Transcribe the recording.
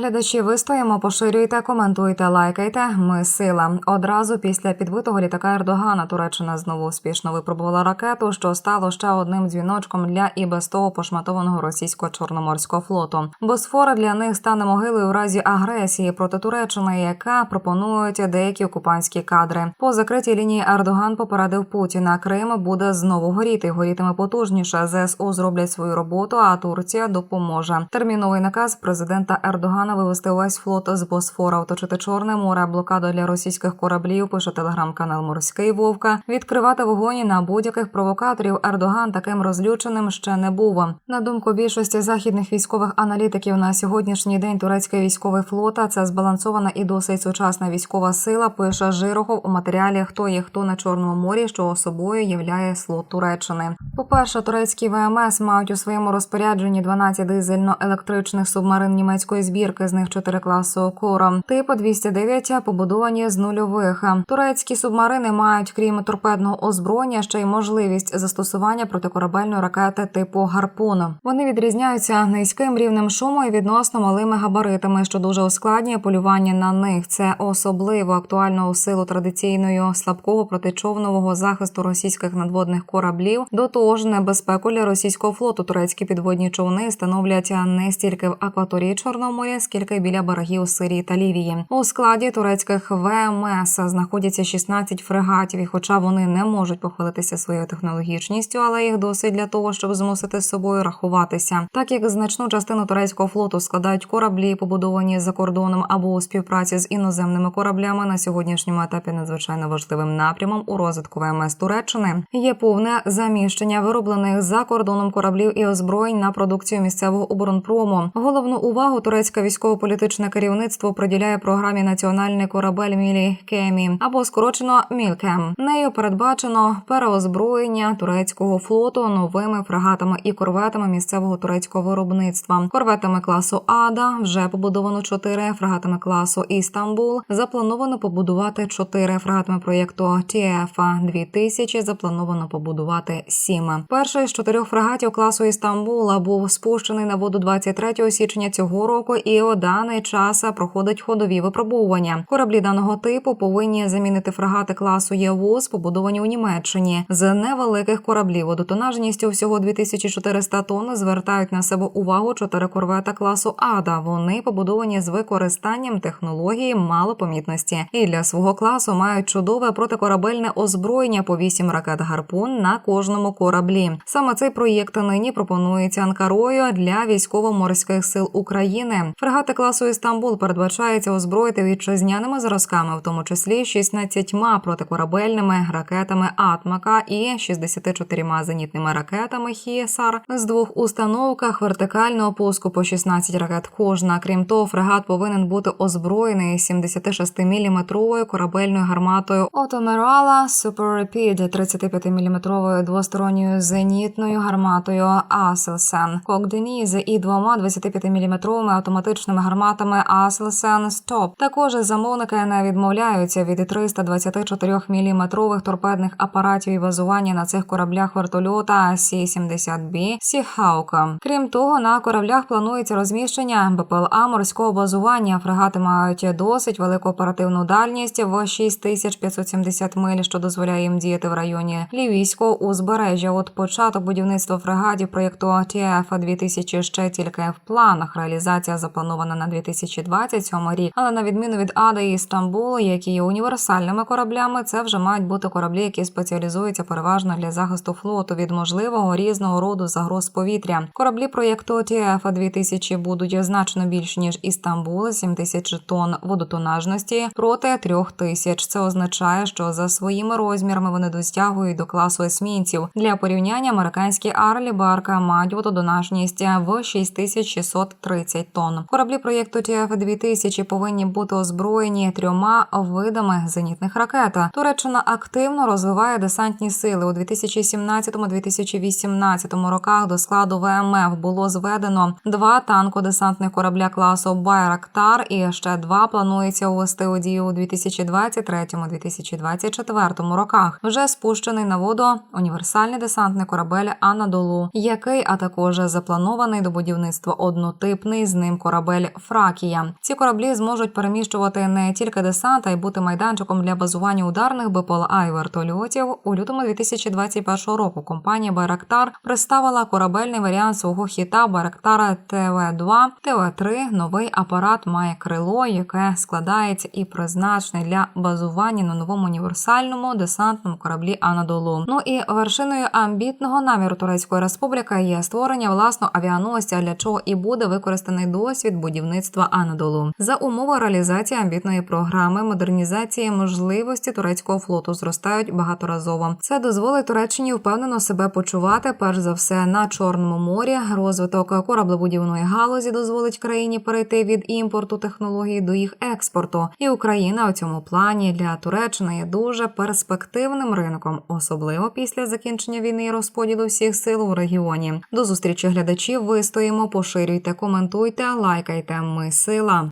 Глядачі вистоїмо, поширюйте, коментуйте, лайкайте. Ми сила. Одразу після підбитого літака Ердогана Туреччина знову успішно випробувала ракету, що стало ще одним дзвіночком для і без того пошматованого російського чорноморського флоту. Босфора для них стане могилою у разі агресії проти Туреччини, яка пропонують деякі окупантські кадри. По закритій лінії Ердоган попередив Путіна. Крим буде знову горіти. Горітиме потужніше. ЗСУ зроблять свою роботу, а Турція допоможе. Терміновий наказ президента Ердогана вивести увесь флот з Босфора, оточити Чорне море, блокада для російських кораблів. Пише телеграм-канал Морський Вовка. Відкривати вогонь на будь-яких провокаторів. Ердоган таким розлюченим ще не був. На думку більшості західних військових аналітиків, на сьогоднішній день турецький військовий флота це збалансована і досить сучасна військова сила. Пише Жирохов у матеріалі Хто є хто на чорному морі, що собою являє слот Туреччини. По перше, турецькі ВМС мають у своєму розпорядженні 12 дизельно-електричних субмарин німецької збірки, з них 4 класу Кора. Типу 209 побудовані з нульових. Турецькі субмарини мають, крім торпедного озброєння, ще й можливість застосування протикорабельної ракети типу гарпун. Вони відрізняються низьким рівнем шуму і відносно малими габаритами, що дуже ускладнює полювання на них. Це особливо актуально у силу традиційної слабкого протичовнового захисту російських надводних кораблів. До того ж, небезпеку для російського флоту турецькі підводні човни становлять не стільки в акваторії Чорного моря, скільки біля берегів Сирії та Лівії. У складі турецьких ВМС знаходяться 16 фрегатів, і хоча вони не можуть похвалитися своєю технологічністю, але їх досить для того, щоб змусити з собою рахуватися. Так як значну частину турецького флоту складають кораблі, побудовані за кордоном або у співпраці з іноземними кораблями на сьогоднішньому етапі надзвичайно важливим напрямом у розвитку ВМС Туреччини є повне заміщення вироблених за кордоном кораблів і озброєнь на продукцію місцевого оборонпрому. Головну увагу турецьке військово-політичне керівництво приділяє програмі Національний корабель Мілі Кемі або скорочено Мілкем. Нею передбачено переозброєння турецького флоту новими фрегатами і корветами місцевого турецького виробництва. Корветами класу Ада вже побудовано 4, фрегатами класу Істамбул заплановано побудувати 4, фрегатами проєкту Тіефа 2000 заплановано побудувати 7. Перший з чотирьох фрегатів класу Істамбула був спущений на воду 23 січня цього року, і у даний час проходить ходові випробування. Кораблі даного типу повинні замінити фрегати класу Євуз, побудовані у Німеччині. З невеликих кораблів водотонажністю всього 2400 тонн звертають на себе увагу чотири корвета класу Ада. Вони побудовані з використанням технології малопомітності і для свого класу мають чудове протикорабельне озброєння по 8 ракет гарпун на кожному кораблі. Саме цей проєкт нині пропонується Анкарою для військово-морських сил України. Фрегати класу Істамбул передбачається озброїти вітчизняними зразками, в тому числі 16 протикорабельними ракетами Атмака і 64 зенітними ракетами Хієсар з двох установках вертикального пуску по 16 ракет кожна. Крім того, фрегат повинен бути озброєний 76-мм корабельною гарматою Отомерала Super Rapid 35-мм двосторонньою зенітною гарматою Аселсен Кокденіз і двома 25-мм автоматичними гарматами Аселсен Стоп. Також замовники не відмовляються від 324-мм торпедних апаратів і базування на цих кораблях вертольота Сі-70Б Сіхаука. Крім того, на кораблях планується розміщення БПЛА морського базування. Фрегати мають досить велику оперативну дальність в 6570 миль, що дозволяє їм діяти в районі лівійського узбережжя. От початок будівництва фрегатів проєкту ТФ 2000 ще тільки в планах. Реалізація запланована на 2027 рік. Але на відміну від Ада і Стамбулу, які є універсальними кораблями, це вже мають бути кораблі, які спеціалізуються переважно для захисту флоту від можливого різного роду загроз повітря. Кораблі проєкту ТФ 2000 будуть значно більш ніж Істамбул, 7 тисяч тонн водотонажності проти 3 тисяч. Це означає, що за своїми розмірами вони достягують до класу есмінців. Для порівняння американські Арлі Барка мають вододонажність в 6630 тонн. Кораблі проєкту ТФ 2000 повинні бути озброєні трьома видами зенітних ракет. Туреччина активно розвиває десантні сили у 2017-2018 роках. До складу ВМФ було зведено два танкодесантних корабля класу Байрактар і ще два планується увести у дію у 2023-2024 роках. Вже спущений на воду універсальний десантний корабель Анадолу, який а також запланований до будівництва однотипний з ним корабель корабель Фракія. Ці кораблі зможуть переміщувати не тільки десант, а й бути майданчиком для базування ударних БПЛА і вертольотів. У лютому 2021 року компанія Байрактар представила корабельний варіант свого хіта Байрактара ТВ-2. ТВ-3 новий апарат має крило, яке складається і призначений для базування на новому універсальному десантному кораблі Анадолу. Ну і вершиною амбітного наміру Турецької республіки є створення власного авіаносця, для чого і буде використаний досвід будівництва Анадолу за умови реалізації амбітної програми модернізації можливості турецького флоту зростають багаторазово. Це дозволить Туреччині впевнено себе почувати перш за все на чорному морі. Розвиток кораблебудівної галузі дозволить країні перейти від імпорту технологій до їх експорту. І Україна у цьому плані для Туреччини є дуже перспективним ринком, особливо після закінчення війни і розподілу всіх сил у регіоні. До зустрічі глядачів. Вистоїмо, поширюйте, коментуйте, лайкайте. Ми сила.